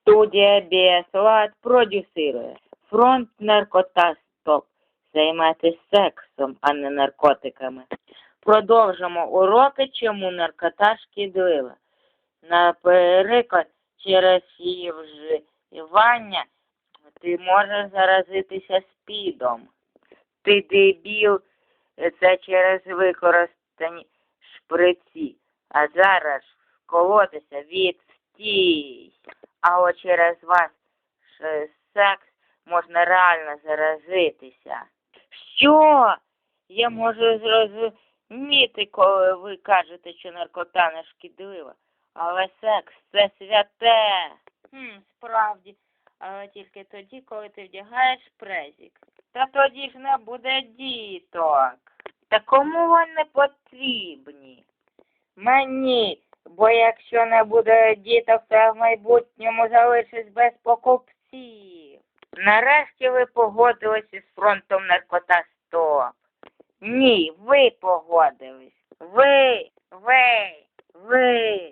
Студія Біаслад продюсирує фронт наркота стоп. Займайтесь сексом, а не наркотиками. Продовжимо уроки, чому наркота шкідлива. Наприклад, через її вживання ти можеш заразитися спідом. Ти дебіл, це через використані шприці. А зараз вколотися відстій. А от через ваш е, секс можна реально заразитися. Що? Я можу зрозуміти, коли ви кажете, що наркота не шкідлива. Але секс це святе. Хм, справді. Але тільки тоді, коли ти вдягаєш презик. Та тоді ж не буде діток. Та кому вони потрібні? Мені, бо якщо не буде діток, то в майбутньому залишись без покупців. Нарешті ви погодились із фронтом наркота стоп. Ні, ви погодились. Ви, ви, ви.